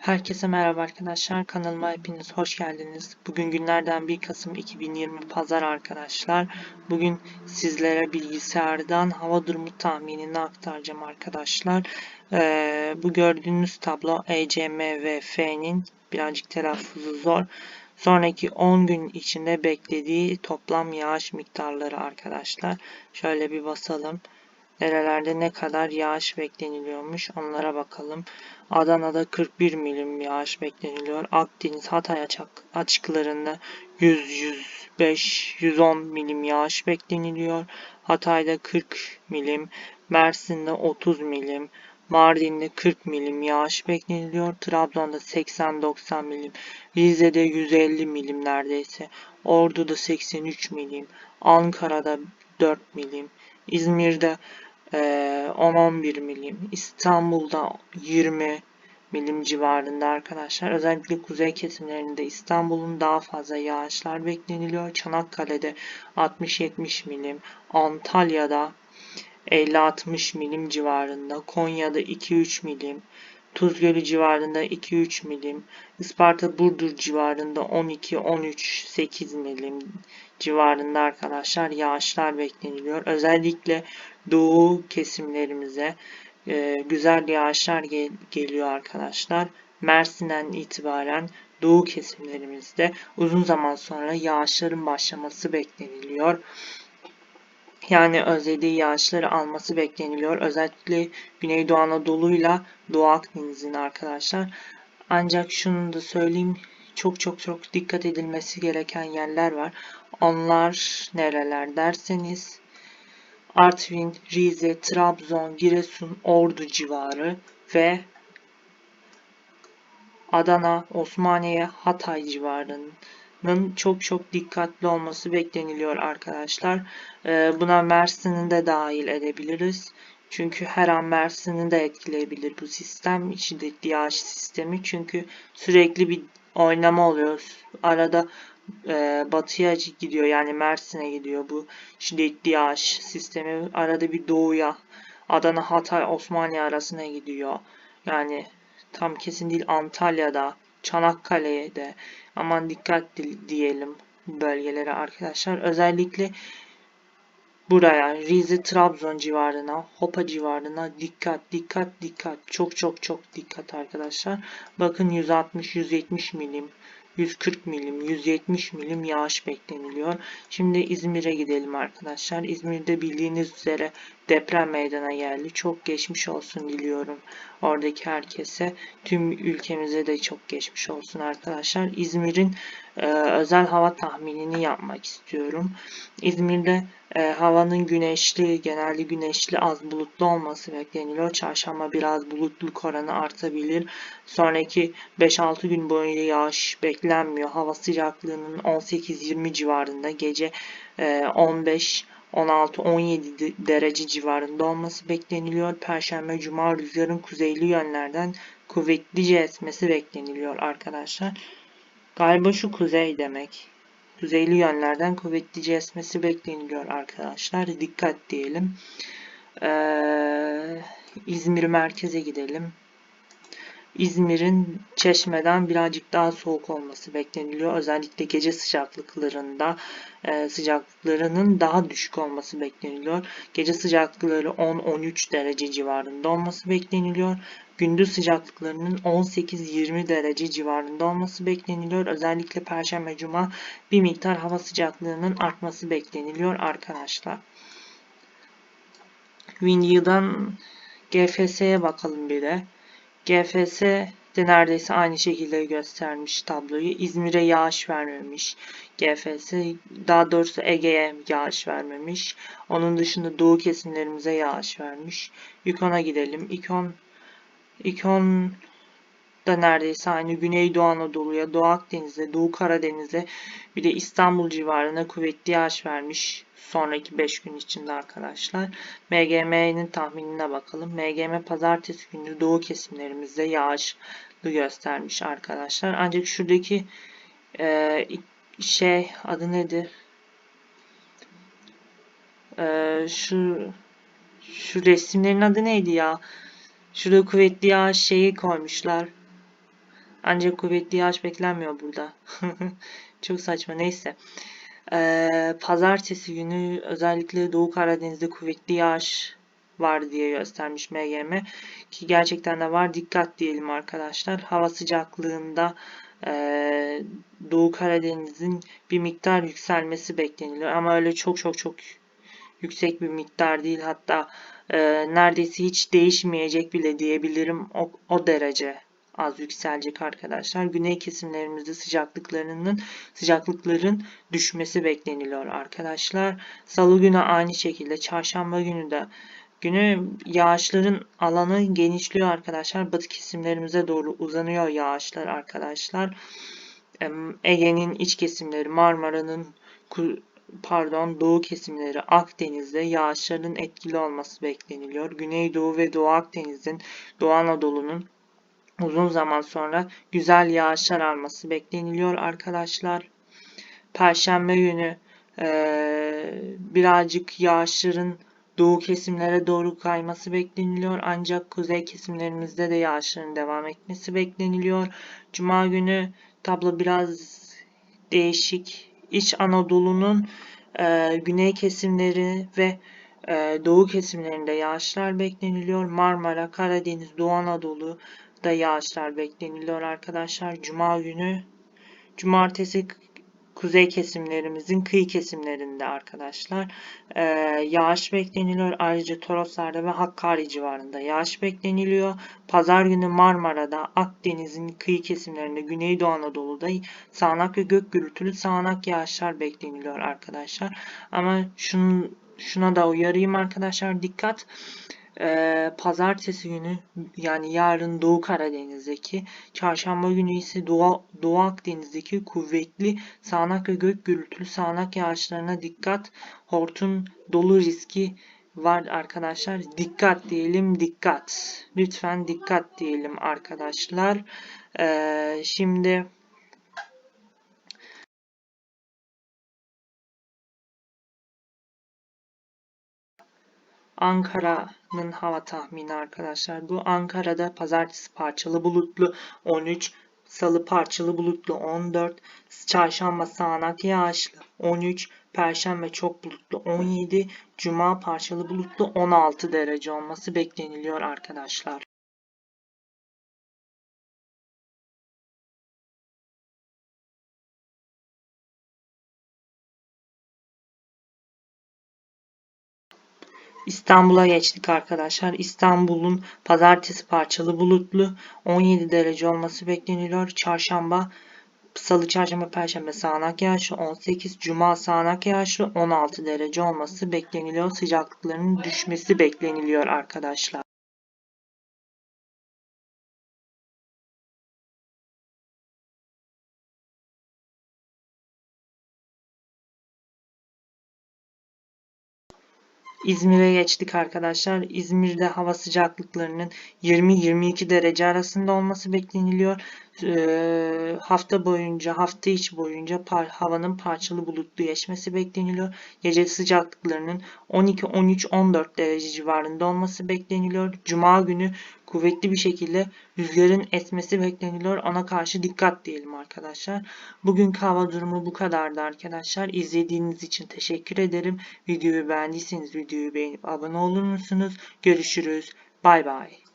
Herkese merhaba arkadaşlar. Kanalıma hepiniz hoş geldiniz. Bugün günlerden 1 Kasım 2020 Pazar arkadaşlar. Bugün sizlere bilgisayardan hava durumu tahminini aktaracağım arkadaşlar. Ee, bu gördüğünüz tablo ECMVF'nin birazcık telaffuzu zor. Sonraki 10 gün içinde beklediği toplam yağış miktarları arkadaşlar. Şöyle bir basalım. Nerelerde ne kadar yağış bekleniliyormuş onlara bakalım. Adana'da 41 milim yağış bekleniliyor. Akdeniz Hatay açıklarında 100, 105, 110 milim yağış bekleniliyor. Hatay'da 40 milim, Mersin'de 30 milim, Mardin'de 40 milim yağış bekleniliyor. Trabzon'da 80-90 milim, Rize'de 150 milim neredeyse, Ordu'da 83 milim, Ankara'da 4 milim, İzmir'de 10-11 ee, milim. İstanbul'da 20 milim civarında arkadaşlar. Özellikle kuzey kesimlerinde İstanbul'un daha fazla yağışlar bekleniliyor. Çanakkale'de 60-70 milim. Antalya'da 50-60 milim civarında. Konya'da 2-3 milim. Tuz Gölü civarında 2-3 milim, Isparta Burdur civarında 12-13-8 milim civarında arkadaşlar yağışlar bekleniliyor. Özellikle doğu kesimlerimize e, güzel yağışlar gel geliyor arkadaşlar. Mersin'den itibaren doğu kesimlerimizde uzun zaman sonra yağışların başlaması bekleniliyor yani özlediği yağışları alması bekleniliyor. Özellikle Güneydoğu Anadolu'yla Doğu Akdeniz'in arkadaşlar. Ancak şunu da söyleyeyim çok çok çok dikkat edilmesi gereken yerler var. Onlar nereler derseniz Artvin, Rize, Trabzon, Giresun, Ordu civarı ve Adana, Osmaniye, Hatay civarının çok çok dikkatli olması bekleniliyor arkadaşlar. Ee, buna Mersin'i de dahil edebiliriz. Çünkü her an Mersin'i de etkileyebilir bu sistem. Şiddetli yağış sistemi. Çünkü sürekli bir oynama oluyor. Arada e, batıya gidiyor yani Mersin'e gidiyor bu şiddetli yağış sistemi. Arada bir doğuya Adana, Hatay, Osmaniye arasına gidiyor. Yani tam kesin değil Antalya'da Çanakkale'ye de aman dikkat diyelim bölgelere arkadaşlar. Özellikle buraya Rize Trabzon civarına, Hopa civarına dikkat dikkat dikkat çok çok çok dikkat arkadaşlar. Bakın 160-170 milim 140 milim, 170 milim yağış bekleniliyor. Şimdi İzmir'e gidelim arkadaşlar. İzmir'de bildiğiniz üzere deprem meydana geldi. Çok geçmiş olsun diliyorum oradaki herkese. Tüm ülkemize de çok geçmiş olsun arkadaşlar. İzmir'in e, özel hava tahminini yapmak istiyorum. İzmir'de e, havanın güneşli, genelde güneşli az bulutlu olması bekleniliyor. Çarşamba biraz bulutluluk oranı artabilir. Sonraki 5-6 gün boyunca yağış beklenmiyor. Hava sıcaklığının 18-20 civarında, gece e, 15 16-17 derece civarında olması bekleniliyor. Perşembe, Cuma rüzgarın kuzeyli yönlerden kuvvetlice esmesi bekleniliyor arkadaşlar. Galiba şu kuzey demek. Kuzeyli yönlerden kuvvetlice esmesi bekleniliyor arkadaşlar. Dikkat diyelim. Ee, İzmir merkeze gidelim. İzmir'in Çeşme'den birazcık daha soğuk olması bekleniliyor. Özellikle gece sıcaklıklarında e, sıcaklıklarının daha düşük olması bekleniliyor. Gece sıcaklıkları 10-13 derece civarında olması bekleniliyor. Gündüz sıcaklıklarının 18-20 derece civarında olması bekleniliyor. Özellikle Perşembe Cuma bir miktar hava sıcaklığının artması bekleniliyor arkadaşlar. Windy'den GFS'ye bakalım bir de. GFS de neredeyse aynı şekilde göstermiş tabloyu. İzmir'e yağış vermemiş. GFS daha doğrusu Ege'ye yağış vermemiş. Onun dışında doğu kesimlerimize yağış vermiş. Yukon'a gidelim. İkon İkon da neredeyse aynı Güneydoğu Anadolu'ya, Doğu Akdeniz'e, Doğu Karadeniz'e bir de İstanbul civarına kuvvetli yağış vermiş sonraki 5 gün içinde arkadaşlar. MGM'nin tahminine bakalım. MGM pazartesi günü doğu kesimlerimizde yağışlı göstermiş arkadaşlar. Ancak şuradaki e, şey adı nedir? E, şu şu resimlerin adı neydi ya? Şurada kuvvetli yağış şeyi koymuşlar. Ancak kuvvetli yağış beklenmiyor burada. Çok saçma neyse. Ee, pazartesi günü özellikle Doğu Karadeniz'de kuvvetli yağış var diye göstermiş MGM. Ki gerçekten de var. Dikkat diyelim arkadaşlar. Hava sıcaklığında e, Doğu Karadeniz'in bir miktar yükselmesi bekleniliyor. Ama öyle çok çok çok yüksek bir miktar değil. Hatta e, neredeyse hiç değişmeyecek bile diyebilirim. O, o derece az yükselecek arkadaşlar. Güney kesimlerimizde sıcaklıklarının sıcaklıkların düşmesi bekleniliyor arkadaşlar. Salı günü aynı şekilde çarşamba günü de günü yağışların alanı genişliyor arkadaşlar. Batı kesimlerimize doğru uzanıyor yağışlar arkadaşlar. Ege'nin iç kesimleri, Marmara'nın pardon doğu kesimleri Akdeniz'de yağışların etkili olması bekleniliyor. Güneydoğu ve Doğu Akdeniz'in Doğu Anadolu'nun uzun zaman sonra güzel yağışlar alması bekleniliyor arkadaşlar. Perşembe günü e, birazcık yağışların doğu kesimlere doğru kayması bekleniliyor. Ancak kuzey kesimlerimizde de yağışların devam etmesi bekleniliyor. Cuma günü tablo biraz değişik. İç Anadolu'nun e, güney kesimleri ve e, doğu kesimlerinde yağışlar bekleniliyor. Marmara, Karadeniz, Doğu Anadolu da yağışlar bekleniliyor arkadaşlar. Cuma günü, cumartesi kuzey kesimlerimizin kıyı kesimlerinde arkadaşlar e, yağış bekleniliyor. Ayrıca Toroslar'da ve Hakkari civarında yağış bekleniliyor. Pazar günü Marmara'da, Akdeniz'in kıyı kesimlerinde, Güneydoğu Anadolu'da sağanak ve gök gürültülü sağanak yağışlar bekleniliyor arkadaşlar. Ama şunun, şuna da uyarayım arkadaşlar dikkat. Ee, pazartesi günü yani yarın Doğu Karadeniz'deki, çarşamba günü ise Doğu, Doğu Akdeniz'deki kuvvetli sağanak ve gök gürültülü sağanak yağışlarına dikkat. Hortum dolu riski var arkadaşlar. Dikkat diyelim dikkat. Lütfen dikkat diyelim arkadaşlar. Ee, şimdi Ankara'nın hava tahmini arkadaşlar. Bu Ankara'da pazartesi parçalı bulutlu 13, salı parçalı bulutlu 14, çarşamba sağanak yağışlı 13, perşembe çok bulutlu 17, cuma parçalı bulutlu 16 derece olması bekleniliyor arkadaşlar. İstanbul'a geçtik arkadaşlar. İstanbul'un pazartesi parçalı bulutlu 17 derece olması bekleniyor. Çarşamba, salı, çarşamba, perşembe sağanak yağışlı 18, cuma sağanak yağışlı 16 derece olması bekleniliyor. Sıcaklıkların düşmesi bekleniliyor arkadaşlar. İzmir'e geçtik arkadaşlar. İzmir'de hava sıcaklıklarının 20-22 derece arasında olması bekleniliyor. Hafta boyunca, hafta içi boyunca par havanın parçalı bulutlu geçmesi bekleniliyor. Gece sıcaklıklarının 12-13-14 derece civarında olması bekleniliyor. Cuma günü kuvvetli bir şekilde rüzgarın esmesi bekleniliyor. Ona karşı dikkat diyelim arkadaşlar. Bugünkü hava durumu bu kadardı arkadaşlar. İzlediğiniz için teşekkür ederim. Videoyu beğendiyseniz videoyu beğenip abone olur musunuz? Görüşürüz. Bay bay.